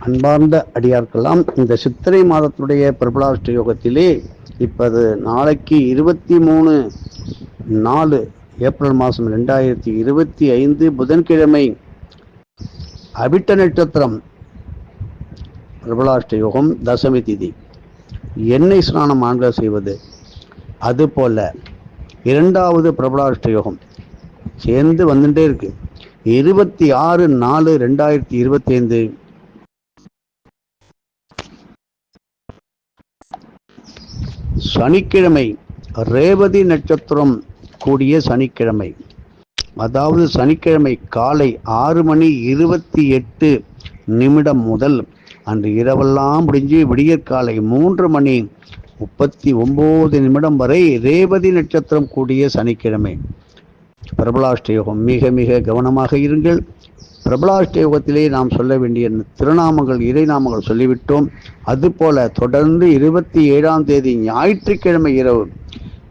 அன்பார்ந்த அடியார்க்கெல்லாம் இந்த சித்திரை மாதத்துடைய பிரபலாஷ்ட யோகத்திலே இப்போது நாளைக்கு இருபத்தி மூணு நாலு ஏப்ரல் மாதம் ரெண்டாயிரத்தி இருபத்தி ஐந்து புதன்கிழமை அபிட்ட நட்சத்திரம் பிரபலாஷ்ட யோகம் தசமி திதி. எண்ணெய் ஸ்நானம் ஆண்கள் செய்வது. அதுபோல இரண்டாவது பிரபலாஷ்ட யோகம் சேர்ந்து வந்துட்டே இருக்கு. இருபத்தி ஆறு நாலு ரெண்டாயிரத்தி இருபத்தி ஐந்து சனிக்கிழமை ரேவதி நட்சத்திரம் கூடிய சனிக்கிழமை. அதாவது சனிக்கிழமை காலை ஆறு மணி இருபத்தி எட்டு நிமிடம் முதல் அன்று இரவெல்லாம் முடிஞ்சு விடியற்காலை மூன்று மணி முப்பத்தி ஒம்பது நிமிடம் வரை ரேவதி நட்சத்திரம் கூடிய சனிக்கிழமை. பிரபலாஷ்டயோகம். மிக மிக கவனமாக இருங்கள். பிரபலாஷ்டயோகத்திலே நாம் சொல்ல வேண்டிய திருநாமங்கள் இறைநாமங்கள் சொல்லிவிட்டோம். அதுபோல தொடர்ந்து இருபத்தி ஏழாம் தேதி ஞாயிற்றுக்கிழமை இரவு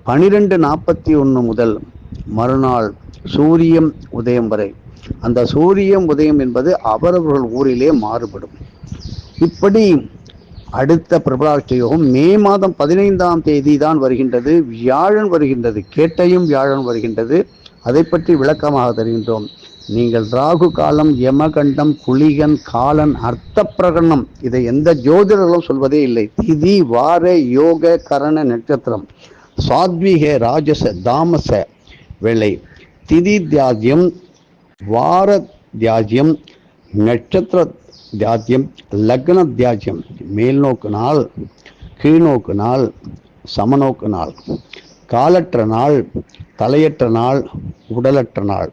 பனிரெண்டு நாற்பத்தி ஒன்று முதல் மறுநாள் சூரியம் உதயம் வரை. அந்த சூரியம் உதயம் என்பது அவரவர்கள் ஊரிலே மாறுபடும். இப்படி அடுத்த பிரபலாஷ்ட யோகம் மே மாதம் பதினைந்தாம் தேதி தான் வருகின்றது. வியாழன் வருகின்றது. கேட்டையும் வியாழன் வருகின்றது. அதை பற்றி விளக்கமாக தருகின்றோம். நீங்கள் ராகு காலம் யமகண்டம் குளிகன் காலன் அர்த்த பிரகடனம் இதை எந்த ஜோதிடர்களும் சொல்வதே இல்லை. திதி வார யோக கரண நட்சத்திரம். சாத்வீக ராஜச தாமச வேலை திதி தியாஜ்யம் வார தியாஜ்யம் நட்சத்திர தியாஜ்யம் லக்ன தியாஜ்யம். மேல்நோக்கு நாள் கீழ்நோக்கு நாள் சமநோக்கு நாள். காலற்ற நாள் தலையற்ற நாள் உடலற்ற நாள்.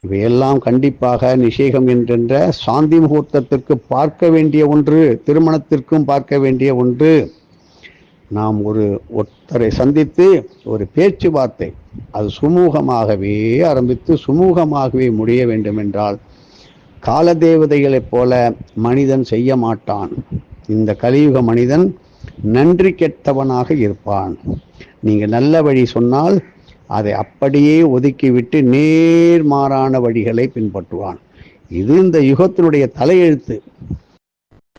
இவையெல்லாம் கண்டிப்பாக நிஷேகம் என்கின்ற சாந்தி முகூர்த்தத்திற்கு பார்க்க வேண்டிய ஒன்று திருமணத்திற்கும் பார்க்க வேண்டிய ஒன்று. நாம் ஒரு ஒருத்தரை சந்தித்து ஒரு பேச்சுவார்த்தை அது சுமூகமாகவே ஆரம்பித்து சுமூகமாகவே முடிய வேண்டுமென்றால் கால காலதேவதைகளைப் போல மனிதன் செய்ய மாட்டான். இந்த கலியுக மனிதன் நன்றி கெட்டவனாக இருப்பான். நீங்கள் நல்ல வழி சொன்னால் அதை அப்படியே ஒதுக்கிவிட்டு நேர்மாறான வழிகளை பின்பற்றுவான். இது இந்த யுகத்தினுடைய தலையெழுத்து.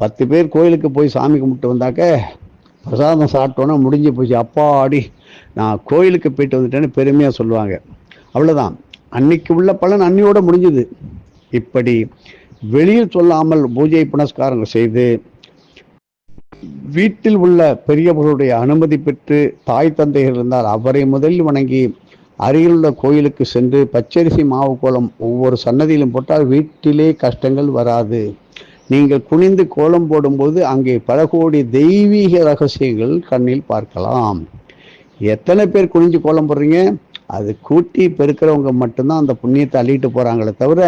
பத்து பேர் கோயிலுக்கு போய் சாமி கும்பிட்டு வந்தாக்க பிரசாதம் சாப்பிட்டோன்னா முடிஞ்சு போச்சு. அப்பாடி நான் கோயிலுக்கு போயிட்டு வந்துட்டேன்னு பெருமையாக சொல்லுவாங்க. அவ்வளோதான் அன்னைக்கு உள்ள பலன் அன்னையோட முடிஞ்சுது. இப்படி வெளியில் சொல்லாமல் பூஜை புனஸ்காரங்கள் செய்து வீட்டில் உள்ள பெரியவர்களுடைய அனுமதி பெற்று தாய் தந்தைகள் இருந்தால் அவரை முதலில் வணங்கி அருகிலுள்ள கோயிலுக்கு சென்று பச்சரிசி மாவு கோலம் ஒவ்வொரு சன்னதியிலும் போட்டால் வீட்டிலே கஷ்டங்கள் வராது. நீங்கள் குனிந்து கோலம் போடும்போது அங்கே பல கோடி தெய்வீக ரகசியங்கள் கண்ணில் பார்க்கலாம். எத்தனை பேர் குனிஞ்சு கோலம் போடுறீங்க? அது கூட்டி பெருக்கிறவங்க மட்டும்தான் அந்த புண்ணியத்தை அள்ளிட்டு போகிறாங்களே தவிர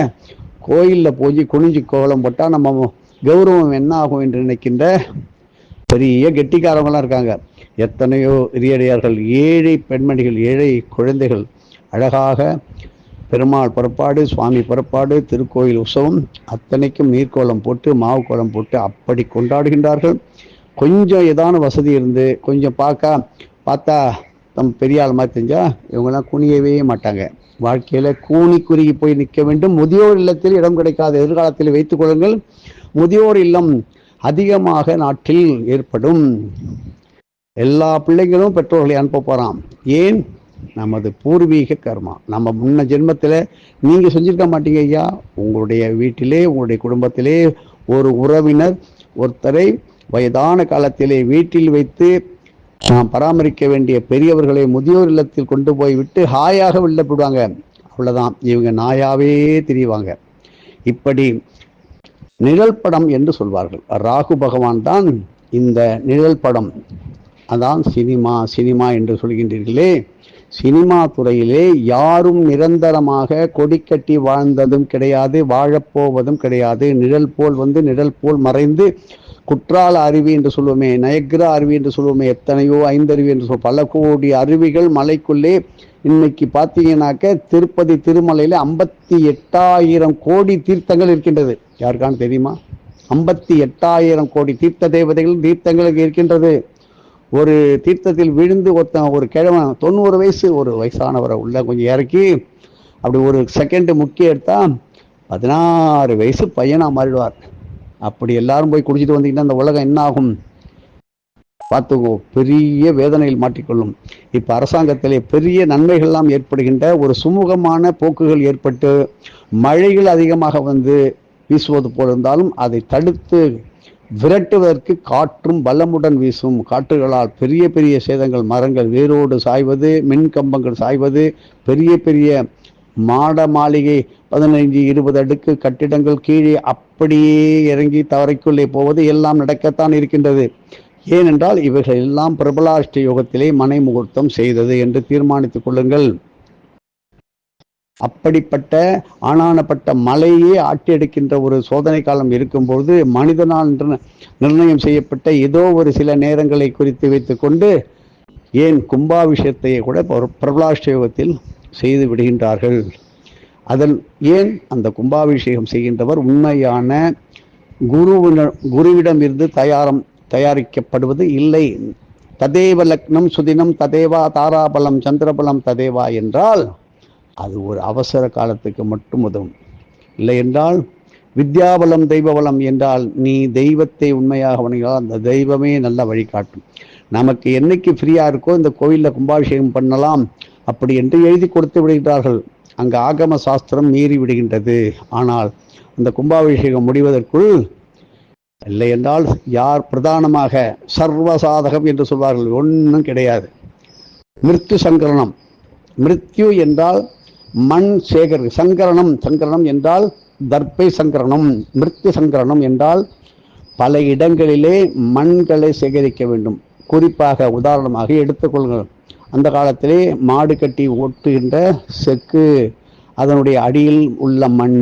கோயிலில் போய் குனிஞ்சு கோலம் போட்டால் நம்ம கௌரவம் என்ன ஆகும் என்று நினைக்கின்ற பெரிய கெட்டிக்காரவங்களாம் இருக்காங்க. எத்தனையோ இரியடியார்கள் ஏழை பெண்மணிகள் ஏழை குழந்தைகள் அழகாக பெருமாள் புறப்பாடு சுவாமி புறப்பாடு திருக்கோயில் உற்சவம் அத்தனைக்கும் நீர்க்கோலம் போட்டு மாவு கோலம் போட்டு அப்படி கொண்டாடுகின்றார்கள். கொஞ்சம் ஏதான வசதி இருந்து கொஞ்சம் பார்க்க பார்த்தா தம் பெரிய ஆள் மாதிரி தெரிஞ்சால் இவங்கெல்லாம் குனியவே மாட்டாங்க. வாழ்க்கையில் கூனி குறுகி போய் நிற்க வேண்டும். முதியோர் இல்லத்தில் இடம் கிடைக்காத எதிர்காலத்தில் வைத்துக் கொள்ளுங்கள். முதியோர் இல்லம் அதிகமாக நாட்டில் ஏற்படும். எல்லா பிள்ளைங்களும் பெற்றோர்களை அனுப்ப போகிறான் ஏன்? நமது பூர்வீக கர்மா. நம்ம முன்ன ஜென்மத்தில் நீங்கள் செஞ்சிருக்க மாட்டீங்க ஐயா. உங்களுடைய வீட்டிலே உங்களுடைய குடும்பத்திலே ஒரு உறவினர் ஒருத்தரை வயதான காலத்திலே வீட்டில் வைத்து நாம் பராமரிக்க வேண்டிய பெரியவர்களை முதியோர் இல்லத்தில் கொண்டு போய் விட்டு ஹாயாக வெளில போடுவாங்க அவ்வளோதான் இவங்க நாயாவே திரிவாங்க. இப்படி நிழல் படம் என்று சொல்வார்கள். ராகு பகவான் தான் இந்த நிழல் படம். அதான் சினிமா சினிமா என்று சொல்கின்றீர்களே. சினிமா துறையிலே யாரும் நிரந்தரமாக கொடி கட்டி வாழ்ந்ததும் கிடையாது வாழப்போவதும் கிடையாது. நிழல் போல் வந்து நிழல் போல் மறைந்து குற்றால அருவி என்று சொல்லுவோமே நயக்ரா அருவி என்று சொல்லுவோமே எத்தனையோ ஐந்தருவி என்று சொல் பல கோடி அருவிகள் மலைக்குள்ளே இன்னைக்கு பார்த்தீங்கன்னாக்க திருப்பதி திருமலையில் ஐம்பத்தி எட்டாயிரம் கோடி தீர்த்தங்கள் இருக்கின்றது. யாருக்கான்னு தெரியுமா? ஐம்பத்தி எட்டாயிரம் கோடி தீர்த்த தேவதைகள் தீர்த்தங்களுக்கு இருக்கின்றது. ஒரு தீர்த்தத்தில் விழுந்து ஒருத்தன் ஒரு கிழவன் தொண்ணூறு வயசு ஒரு வயசானவரை உள்ள கொஞ்சம் இறக்கி அப்படி ஒரு செகண்ட் முக்கிய எடுத்தால் பதினாறு வயசு பையனாக மாறிடுவார். அப்படி எல்லாரும் போய் குடிச்சிட்டு வந்தீங்கன்னா அந்த உலகம் என்ன ஆகும்? பார்த்துக்கோ பெரிய வேதனையில் மாட்டிக்கொள்ளும். இப்போ அரசாங்கத்திலே பெரிய நன்மைகள்லாம் ஏற்படுகின்ற ஒரு சுமூகமான போக்குகள் ஏற்பட்டு மழைகள் அதிகமாக வந்து வீசுவது போல் இருந்தாலும் அதை தடுத்து விரட்டுவதற்கு காற்றும் பலமுடன் வீசும். காற்றுகளால் பெரிய பெரிய சேதங்கள் மரங்கள் வேரோடு சாய்வது மின் கம்பங்கள் சாய்வது பெரிய பெரிய மாட மாளிகை பதினைஞ்சு இருபது அடுக்கு கட்டிடங்கள் கீழே அப்படியே இறங்கி தவறைக்குள்ளே போவது எல்லாம் நடக்கத்தான் இருக்கின்றது. ஏனென்றால் இவைகள் எல்லாம் பிரபலாஷ்ட யோகத்திலே மனை முகூர்த்தம் செய்தது என்று தீர்மானித்துக் கொள்ளுங்கள். அப்படிப்பட்ட ஆனானப்பட்ட மலையே ஆட்டி எடுக்கின்ற ஒரு சோதனை காலம் இருக்கும்போது மனிதனால் நிர்ணயம் செய்யப்பட்ட ஏதோ ஒரு சில நேரங்களை குறித்து வைத்துக்கொண்டு ஏன் கும்பாபிஷேகத்தை கூட பிர- செய்து விடுகின்றார்கள். அதன் ஏன் அந்த கும்பாபிஷேகம் செய்கின்றவர் உண்மையான குருவின குருவிடம் இருந்து தயாரம் தயாரிக்கப்படுவது இல்லை. ததேவ லக்னம் சுதினம் ததேவா தாராபலம் சந்திரபலம் ததேவா என்றால் அது ஒரு அவசர காலத்துக்கு மட்டும் உதவும். இல்லை என்றால் வித்யாபலம் தெய்வபலம் என்றால் நீ தெய்வத்தை உண்மையாக வணங்கினால் அந்த தெய்வமே நல்ல வழிகாட்டும். நமக்கு என்னைக்கு ஃப்ரீயாக இருக்கோ இந்த கோவிலில் கும்பாபிஷேகம் பண்ணலாம் அப்படி என்று எழுதி கொடுத்து விடுகிறார்கள். அங்கு ஆகம சாஸ்திரம் மீறி விடுகின்றது. ஆனால் அந்த கும்பாபிஷேகம் முடிவதற்குள் இல்லை என்றால் யார் பிரதானமாக சர்வசாதகம் என்று சொல்வார்கள் ஒன்றும் கிடையாது. மிருத்து சங்கரணம் மிருத்யு என்றால் மண் சேகர் சங்கரணம் சங்கரணம் என்றால் தர்ப்பை சங்கரணம் மிருத்து சங்கரணம் என்றால் பல இடங்களிலே மண்களை சேகரிக்க வேண்டும். குறிப்பாக உதாரணமாக எடுத்துக்கொள்ளுங்கள் அந்த காலத்திலே மாடு கட்டி ஓட்டுகின்ற செக்கு அதனுடைய அடியில் உள்ள மண்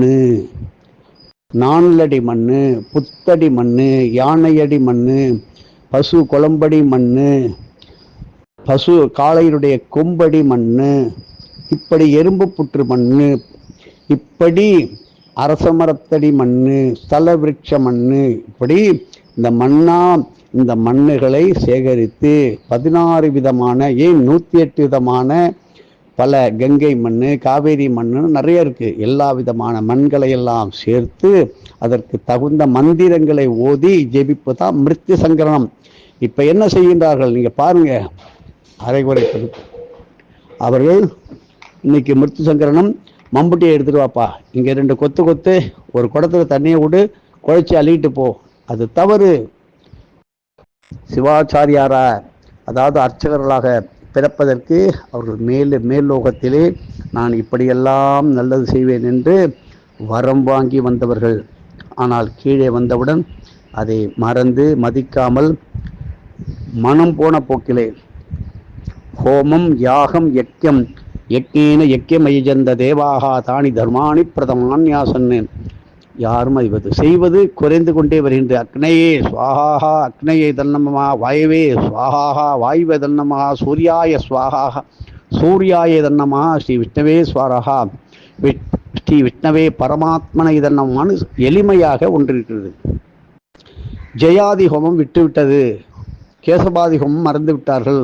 நான்லடி மண் புத்தடி மண் யானையடி மண் பசு குளம்படி மண் பசு காளையினுடைய கொம்படி மண் இப்படி எறும்பு புற்று மண்ணு இப்படி அரசமரத்தடி மண்ணு ஸ்தல விருட்ச மண்ணு இப்படி இந்த மண்ணா இந்த மண்ணுகளை சேகரித்து பதினாறு விதமான ஏன் நூற்றி எட்டு விதமான பல கங்கை மண் காவேரி மண்ணு நிறைய இருக்குது எல்லா விதமான மண்களை எல்லாம் சேர்த்து அதற்கு தகுந்த மந்திரங்களை ஓதி ஜெபிப்பு தான் சங்கரணம். இப்போ என்ன செய்கின்றார்கள்? நீங்கள் பாருங்க. அரைகுறை அவர்கள் இன்னைக்கு மிருத்து சங்கரனும் மம்புட்டியை எடுத்துட்டு வாப்பா. இங்கே ரெண்டு கொத்து கொத்து ஒரு குடத்துல தண்ணியை விடு குழைச்சி அள்ளிட்டு போ. அது தவறு. சிவாச்சாரியாரா அதாவது அர்ச்சகர்களாக பிறப்பதற்கு அவர்கள் மேல் மேல்லோகத்திலே நான் இப்படியெல்லாம் நல்லது செய்வேன் என்று வரம் வாங்கி வந்தவர்கள். ஆனால் கீழே வந்தவுடன் அதை மறந்து மதிக்காமல் மனம் போன போக்கிலே. ஹோமம் யாகம் யக்கியம் யக்ஞேன யக்கியமயஜந்த தேவாகா தானி தர்மாணி பிரதமான்யாசன்னு. யாரும் அறிவது செய்வது குறைந்து கொண்டே வருகின்ற அக்னையே சுவாஹா அக்னையே தன்னமமா வாயவே சுவாஹா வாயுவே தன்னமா சூர்யாய சுவாகாக சூர்யாய தன்னமா ஸ்ரீ விஷ்ணவே ஸ்வாரஹா ஸ்ரீ விஷ்ணவே பரமாத்மனை தன்னமான்னு எளிமையாக ஒன்று இருக்கிறது ஜெயாதி ஹோமம் விட்டுவிட்டது. கேசபாதி ஹோமம் மறந்து விட்டார்கள்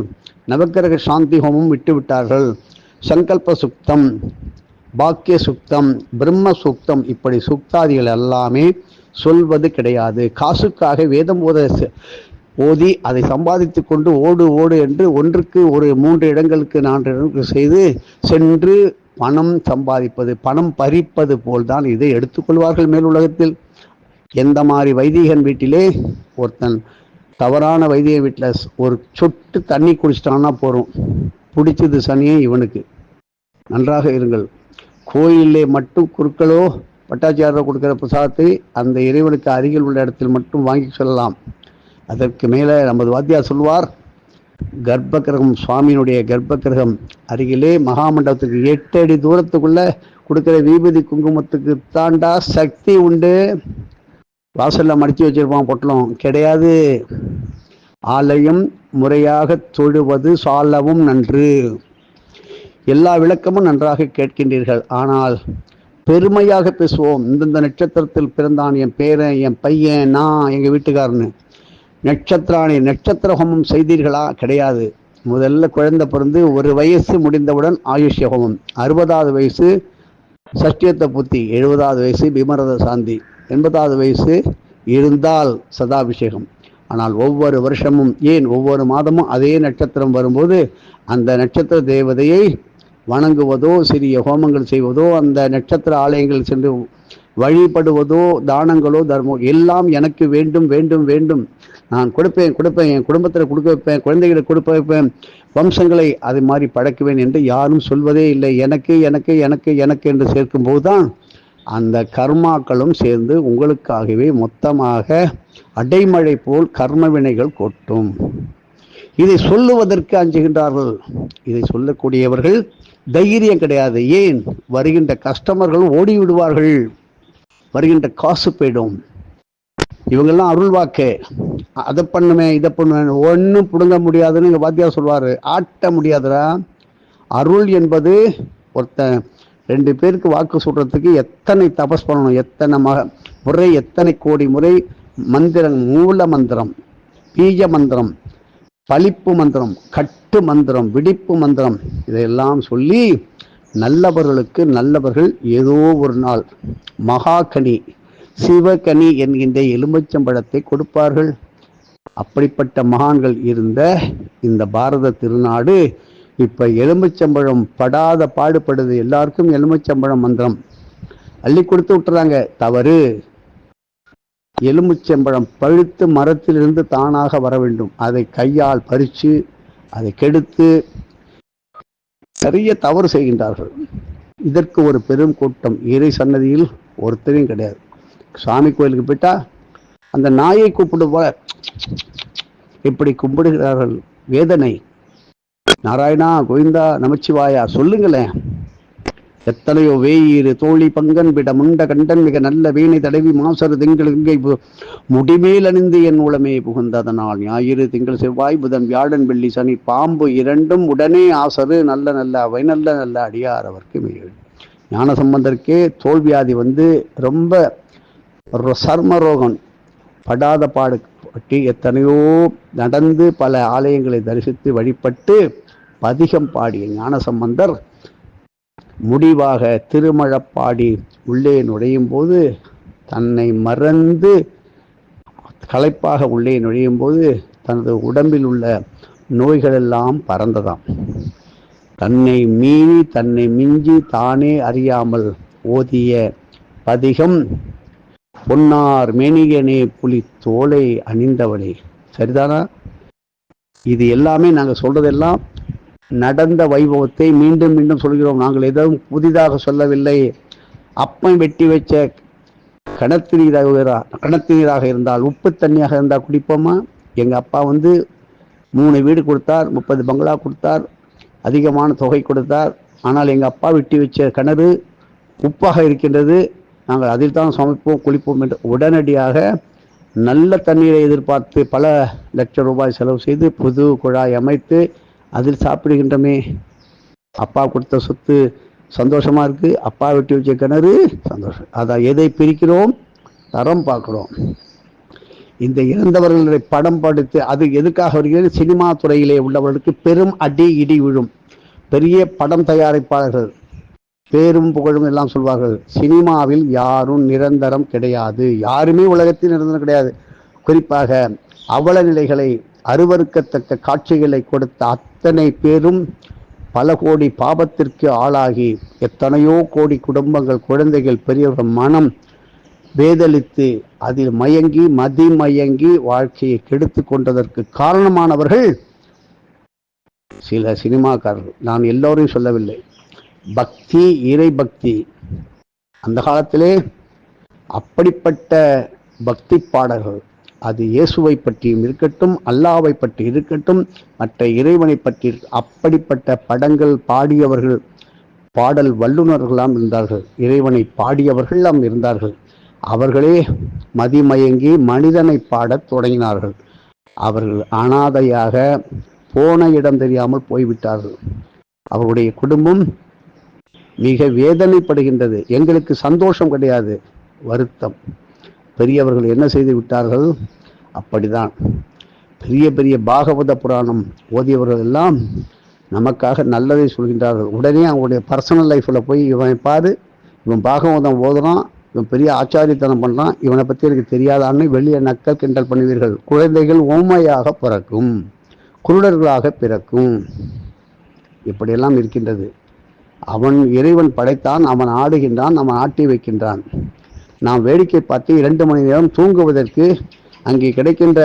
நவக்கிரக சாந்தி ஹோமம் விட்டு விட்டார்கள் சங்கல்ப சுக்தம் பாக்கிய சுக்தம் பிரம்ம சுக்தம் இப்படி சுக்தாதிகள் எல்லாமே சொல்வது கிடையாது. காசுக்காக வேதம் ஓத ஓதி அதை சம்பாதித்து கொண்டு ஓடு ஓடு என்று ஒன்றுக்கு ஒரு மூன்று இடங்களுக்கு நான்கு இடங்களுக்கு செய்து சென்று பணம் சம்பாதிப்பது பணம் பறிப்பது போல்தான் இதை எடுத்துக்கொள்வார்கள் மேல் உலகத்தில். எந்த மாதிரி வைதிகன் வீட்டிலே ஒருத்தன் தவறான வைதிக வீட்டில் ஒரு சொட்டு தண்ணி குடிச்சிட்டான்னா போகிறோம் பிடிச்சது சனியே இவனுக்கு. நன்றாக இருங்கள். கோயிலே மட்டும் குருக்களோ பட்டாச்சாரோ கொடுக்கிற பிரசாதத்தை அந்த இறைவனுக்கு அருகில் உள்ள இடத்தில் மட்டும் வாங்கி சொல்லலாம். அதற்கு மேலே நமது வாத்தியார் சொல்வார் கர்ப்ப கிரகம் சுவாமியினுடைய கர்ப்ப கிரகம் அருகிலே மகாமண்டபத்துக்கு எட்டு அடி தூரத்துக்குள்ள கொடுக்குற வீபதி குங்குமத்துக்கு தாண்டா சக்தி உண்டு. வாசலில் மடித்து வச்சிருப்பான் பொட்டலம். கிடையாது. ஆலயம் முறையாக தொழுவது சாலவும் நன்று. எல்லா விளக்கமும் நன்றாக கேட்கின்றீர்கள். ஆனால் பெருமையாக பேசுவோம். இந்தந்த நட்சத்திரத்தில் பிறந்தான் என் பேரன் என் பையன் நான் எங்கள் வீட்டுக்காரன்னு நட்சத்திராணி நட்சத்திர ஹோமம் செய்தீர்களா? கிடையாது. முதல்ல குழந்தை பிறந்து ஒரு வயசு முடிந்தவுடன் ஆயுஷ்ய ஹோமம் அறுபதாவது வயசு சஷ்டியத்தை புத்தி எழுபதாவது வயசு பிமரத சாந்தி எண்பதாவது வயசு இருந்தால் சதாபிஷேகம். ஆனால் ஒவ்வொரு வருஷமும் ஏன் ஒவ்வொரு மாதமும் அதே நட்சத்திரம் வரும்போது அந்த நட்சத்திர தேவதையை வணங்குவதோ சிறிய ஹோமங்கள் செய்வதோ அந்த நட்சத்திர ஆலயங்கள் சென்று வழிபடுவதோ தானங்களோ தர்மம் எல்லாம் எனக்கு வேண்டும் வேண்டும் வேண்டும். நான் கொடுப்பேன் கொடுப்பேன் என் குடும்பத்தில் கொடுக்க வைப்பேன் குழந்தைகளுக்கு கொடுக்க வைப்பேன் வம்சங்களை அது மாதிரி படைக்குவேன் என்று யாரும் சொல்வதே இல்லை. எனக்கு எனக்கு எனக்கு எனக்கு என்று சேர்க்கும்போது தான் அந்த கர்மாக்களும் சேர்ந்து உங்களுக்காகவே மொத்தமாக அடைமழை போல் கர்ம வினைகள் கொட்டும். இதை சொல்லுவதற்கு அஞ்சுகின்றார்கள். இதை சொல்லக்கூடியவர்கள் தைரியம் கிடையாது. ஏன்? வருகின்ற கஸ்டமர்கள் ஓடி விடுவார்கள் வருகின்ற காசு போயிடும். இவங்கெல்லாம் அருள் வாக்கு. அதை பண்ணுமே இதை பண்ணுவேன் ஒன்றும் பிடுங்க முடியாதுன்னு எங்கள் வாத்தியார் சொல்வார். ஆட்ட முடியாதுடா. அருள் என்பது ஒருத்தன் ரெண்டு பேருக்கு வாக்கு சொல்கிறதுக்கு எத்தனை தபஸ் பண்ணணும்? எத்தனை மக முறை எத்தனை கோடி முறை? மந்திரம் மூல மந்திரம் பீஜ மந்திரம். பழிப்பு மந்திரம் கட்டு மந்திரம் விடிப்பு மந்திரம் இதையெல்லாம் சொல்லி நல்லவர்களுக்கு நல்லவர்கள் ஏதோ ஒரு நாள் மகாகனி சிவகனி என்கின்ற எலும்பச்சம்பழத்தை கொடுப்பார்கள். அப்படிப்பட்ட மகான்கள் இருந்த இந்த பாரத திருநாடு இப்போ எலுமிச்சம்பழம் படாத பாடுபடுது. எல்லாருக்கும் எலுமிச்சம்பழம் மந்திரம். அள்ளி கொடுத்து விட்டுறாங்க. தவறு. எலுமிச்சம்பழம் பழுத்து மரத்திலிருந்து தானாக வர வேண்டும். அதை கையால் பறித்து அதை கெடுத்து நிறைய தவறு செய்கின்றார்கள். இதற்கு ஒரு பெரும் கூட்டம். இறை சன்னதியில் ஒருத்தரையும் கிடையாது. சாமி கோயிலுக்கு போயிட்டா அந்த நாயை கூப்பிடு போல இப்படி கும்பிடுகிறார்கள். வேதனை. நாராயணா கோவிந்தா நமச்சிவாயா சொல்லுங்களேன். எத்தனையோ வேயிரு தோழி பங்கன் விட முண்ட கண்டன் மிக நல்ல வீணை தடவி மாசரு திங்கள் இங்கை பு- முடிமேல் அணிந்து என் உளமே புகுந்ததனால். ஞாயிறு திங்கள் செவ்வாய் புதன் வியாழன் வெள்ளி சனி பாம்பு இரண்டும் உடனே ஆசரு நல்ல நல்ல அவை நல்ல நல்ல அடியார் அவருக்கு மிக ஞான சம்பந்தருக்கே தோல்வியாதி வந்து ரொம்ப ஒரு சர்ம ரோகம் படாத பாடு பட்டி எத்தனையோ நடந்து பல ஆலயங்களை தரிசித்து வழிபட்டு பதிகம் பாடிய ஞானசம்பந்தர் முடிவாக திருமழப்பாடி உள்ளே நுழையும் போது தன்னை மறந்து களைப்பாக உள்ளே நுழையும் போது தனது உடம்பில் உள்ள நோய்களெல்லாம் பறந்ததாம். தன்னை மீறி தன்னை மிஞ்சி தானே அறியாமல் ஓதிய பதிகம் பொன்னார் மேனிகனே புலி தோலை அணிந்தவளே சரிதானா? இது எல்லாமே நாங்கள் சொல்றதெல்லாம் நடந்த வைபவத்தை மீண்டும் மீண்டும் சொல்கிறோம். நாங்கள் எதுவும் புதிதாக சொல்லவில்லை. அப்பம் வெட்டி வச்ச கணத்து நீராக கணத்து நீராக இருந்தால் உப்பு தண்ணியாக இருந்தால் குடிப்போமா? எங்கள் அப்பா வந்து மூணு வீடு கொடுத்தார் முப்பது பங்களா கொடுத்தார் அதிகமான தொகை கொடுத்தார். ஆனால் எங்கள் அப்பா வெட்டி வச்ச கிணறு உப்பாக இருக்கின்றது. நாங்கள் அதில் தான் சமைப்போம் குளிப்போம் என்று உடனடியாக நல்ல தண்ணீரை எதிர்பார்த்து பல லட்சம் ரூபாய் செலவு செய்து புது குழாய் அமைத்து அதில் சாப்பிடுகின்றமே. அப்பா கொடுத்த சொத்து சந்தோஷமா இருக்கு. அப்பா வெட்டி வச்ச கிணறு சந்தோஷம். அதான் எதை பிரிக்கிறோம்? தரம் பார்க்குறோம். இந்த இறந்தவர்களை படம் படுத்து அது எதுக்காக வருகிறது? சினிமா துறையிலே உள்ளவர்களுக்கு பெரும் அடி இடி விழும். பெரிய படம் தயாரிப்பாளர்கள் பேரும் புகழும் எல்லாம் சொல்வார்கள் சினிமாவில் யாரும் நிரந்தரம் கிடையாது. யாருமே உலகத்தில் நிரந்தரம் கிடையாது. குறிப்பாக அவல நிலைகளை அருவருக்கத்தக்க காட்சிகளை கொடுத்த அத்தனை பேரும் பல கோடி பாபத்திற்கு ஆளாகி எத்தனையோ கோடி குடும்பங்கள் குழந்தைகள் பெரியவர்கள் மனம் வேதளித்து அதில் மயங்கி மதி மயங்கி வாழ்க்கையை கெடுத்து கொண்டதற்கு காரணமானவர்கள் சில சினிமாக்காரர்கள். நான் எல்லோரையும் சொல்லவில்லை. பக்தி இறை பக்தி. அந்த காலத்திலே அப்படிப்பட்ட பக்தி பாடல்கள் அது இயேசுவை பற்றியும் இருக்கட்டும் அல்லாவை பற்றி இருக்கட்டும் மற்ற இறைவனை பற்றி அப்படிப்பட்ட படங்கள் பாடியவர்கள் பாடல் வல்லுநர்களாம் இருந்தார்கள். இறைவனை பாடியவர்களாம் இருந்தார்கள். அவர்களே மதிமயங்கி மனிதனை பாடத் தொடங்கினார்கள். அவர்கள் அனாதையாக போன இடம் தெரியாமல் போய்விட்டார்கள். அவருடைய குடும்பம் மிக வேதனைப்படுகின்றது. எங்களுக்கு சந்தோஷம் கிடையாது. வருத்தம். பெரியவர்கள் என்ன செய்து விட்டார்கள்? அப்படிதான். பெரிய பெரிய பாகவத புராணம் ஓதியவர்கள் எல்லாம் நமக்காக நல்லதை சொல்கின்றார்கள். உடனே அவங்களுடைய பர்சனல் லைஃப்பில் போய் இவன் பாரு இவன் பாகவதம் ஓதுறான் இவன் பெரிய ஆச்சாரியத்தனம் பண்ணுறான் இவனை பற்றி எனக்கு தெரியாதான்னு வெளியே நக்கல் கிண்டல் பண்ணுவீர்கள். குழந்தைகள் ஊமையாக பிறக்கும் குருடர்களாக பிறக்கும். இப்படியெல்லாம் இருக்கின்றது. அவன் இறைவன் படைத்தான் அவன் ஆடுகின்றான் அவன் ஆட்டி வைக்கின்றான். நாம் வேடிக்கை பார்த்து இரண்டு மணி நேரம் தூங்குவதற்கு அங்கே கிடைக்கின்ற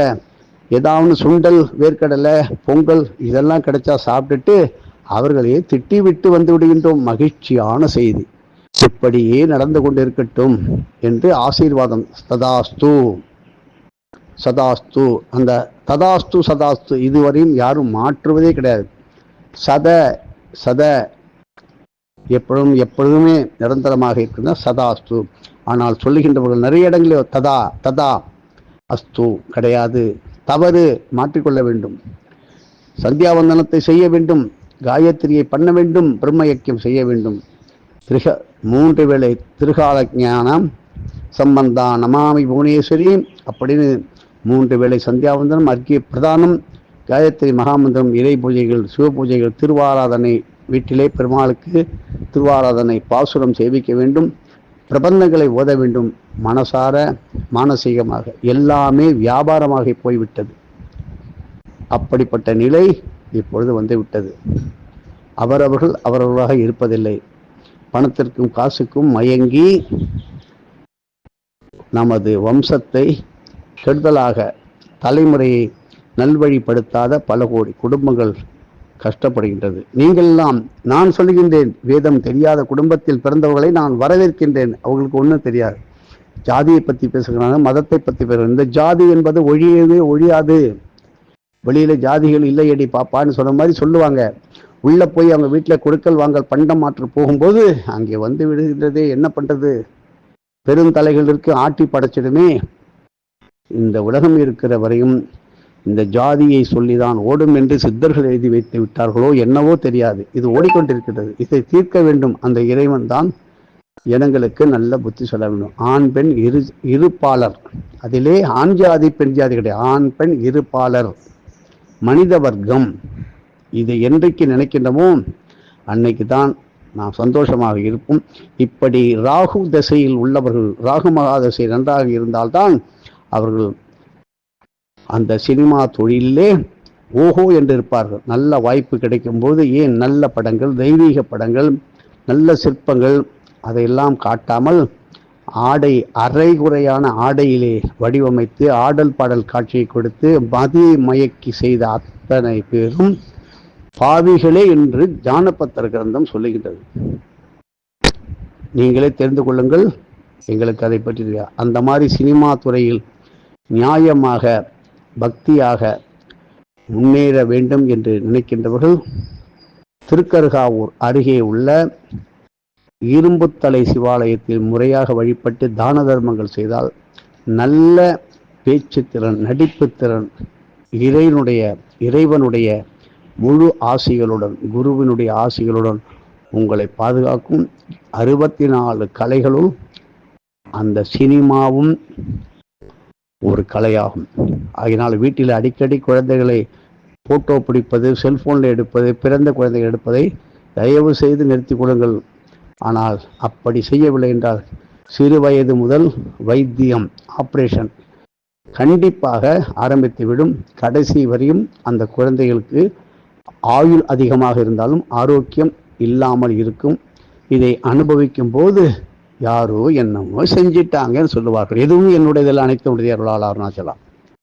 ஏதாவது சுண்டல் வேர்க்கடலை பொங்கல் இதெல்லாம் கிடைச்சா சாப்பிட்டுட்டு அவர்களையே திட்டி விட்டு வந்து விடுகின்றோம். மகிழ்ச்சியான செய்தி. இப்படியே நடந்து கொண்டிருக்கட்டும் என்று ஆசீர்வாதம். சதாஸ்து. சதாஸ்து. அந்த ததாஸ்து சதாஸ்து இதுவரையும் யாரும் மாற்றுவதே கிடையாது. சத சத. எப்பொழுதும் எப்பொழுதுமே நிரந்தரமாக இருக்கின்ற சதாஸ்து. ஆனால் சொல்லுகின்றவர்கள் நிறைய இடங்களில் ததா ததா அஸ்து கிடையாது. தவறு மாற்றிக்கொள்ள வேண்டும். சந்தியாவந்தனத்தை செய்ய வேண்டும். காயத்ரியை பண்ண வேண்டும். பிரம்மயக்கியம் செய்ய வேண்டும். திருக மூன்று வேளை திருகால ஞானம் சம்பந்தா நமாமி புவனேஸ்வரி அப்படின்னு மூன்று வேளை சந்தியாவந்தனம் அர்க்கிய பிரதானம் காயத்ரி மகாமந்திரம் இறை பூஜைகள் சிவ பூஜைகள் திருவாராதனை வீட்டிலே பெருமாளுக்கு திருவாராதனை பாசுரம் சேவிக்க வேண்டும். பிரபந்தங்களை ஓத வேண்டும் மனசார மானசீகமாக. எல்லாமே வியாபாரமாக போய்விட்டது. அப்படிப்பட்ட நிலை இப்பொழுது வந்துவிட்டது. அவரவர்கள் அவரவர்களாக இருப்பதில்லை. பணத்திற்கும் காசுக்கும் மயங்கி நமது வம்சத்தை கெடுதலாக தலைமுறையை நல்வழிப்படுத்தாத பல கோடி குடும்பங்கள் கஷ்டப்படுகின்றது. நீங்களெல்லாம் நான் சொல்லுகின்றேன் வேதம் தெரியாத குடும்பத்தில் பிறந்தவர்களை நான் வரவேற்கின்றேன். அவங்களுக்கு ஒன்றும் தெரியாது. ஜாதியை பற்றி பேசுகிறாங்க மதத்தை பற்றி பேசுகிறாங்க. இந்த ஜாதி என்பது ஒழியவே ஒழியாது. வெளியில் ஜாதிகள் இல்லையடி பாப்பான்னு சொன்ன மாதிரி சொல்லுவாங்க. உள்ளே போய் அவங்க வீட்டில் கொடுக்கல் வாங்கல் பண்டம் மாற்று போகும்போது அங்கே வந்து விடுகின்றதே என்ன பண்ணுறது பெருந்தலைகள் இருக்கு ஆட்டி படைச்சிடுமே. இந்த உலகம் இருக்கிற வரையும் இந்த ஜாதியை சொல்லிதான் ஓடும் என்று சித்தர்கள் எழுதி வைத்து விட்டார்களோ என்னவோ தெரியாது. இது ஓடிக்கொண்டிருக்கிறது. இதை தீர்க்க வேண்டும். அந்த இறைவன் தான் ஜனங்களுக்கு நல்ல புத்தி சொல்ல வேண்டும். ஆண் பெண் இரு இருப்பாளர் அதிலே ஆண் ஜாதி பெண் ஜாதி கிடையாது. ஆண் பெண் இருப்பாளர் மனித வர்க்கம். இதை என்றைக்கு நினைக்கின்றமோ அன்னைக்கு தான் நாம் சந்தோஷமாக இருப்போம். இப்படி ராகு திசையில் உள்ளவர்கள் ராகு மகா தசை நன்றாக இருந்தால்தான் அவர்கள் அந்த சினிமா தொழிலே ஓஹோ என்று இருப்பார்கள். நல்ல வாய்ப்பு கிடைக்கும் போது ஏன் நல்ல படங்கள் தெய்வீக படங்கள் நல்ல சிற்பங்கள் அதையெல்லாம் காட்டாமல் ஆடை அரைகுறையான ஆடையிலே வடிவமைத்து ஆடல் பாடல் காட்சியை கொடுத்து மதி மயக்கி செய்த அத்தனை பேரும் பாவிகளே என்று ஜானபத்திர கிரந்தம் சொல்லுகின்றது. நீங்களே தெரிந்து கொள்ளுங்கள். எங்களுக்கு அதை பற்றி அந்த மாதிரி சினிமா துறையில் நியாயமாக பக்தியாக முன்னேற வேண்டும் என்று நினைக்கின்றவர்கள் திருக்கருகாவூர் அருகே உள்ள இரும்புத்தலை சிவாலயத்தில் முறையாக வழிபட்டு தான தர்மங்கள் செய்தால் நல்ல பேச்சு திறன் நடிப்பு திறன் இறைவனுடைய இறைவனுடைய முழு ஆசிகளுடன் குருவினுடைய ஆசிகளுடன் உங்களை பாதுகாக்கும் அறுபத்தி நாலு கலைகளும் அந்த சினிமாவும் ஒரு கலையாகும். ஆகினால் வீட்டில் அடிக்கடி குழந்தைகளை போட்டோ பிடிப்பது செல்போனில் எடுப்பது பிறந்த குழந்தைகள் எடுப்பதை தயவு செய்து நிறுத்திக் கொள்ளுங்கள். ஆனால் அப்படி செய்யவில்லை என்றால் சிறு வயது முதல் வைத்தியம் ஆப்ரேஷன் கண்டிப்பாக ஆரம்பித்துவிடும் கடைசி வரையும் அந்த குழந்தைகளுக்கு ஆயுள் அதிகமாக இருந்தாலும் ஆரோக்கியம் இல்லாமல் இருக்கும். இதை அனுபவிக்கும் போது யாரோ என்னமோ செஞ்சிட்டாங்கன்னு சொல்லுவார்கள். எதுவும் என்னுடைய இதில் அனைத்து உடைய அருளாளர்னா சொல்லலாம்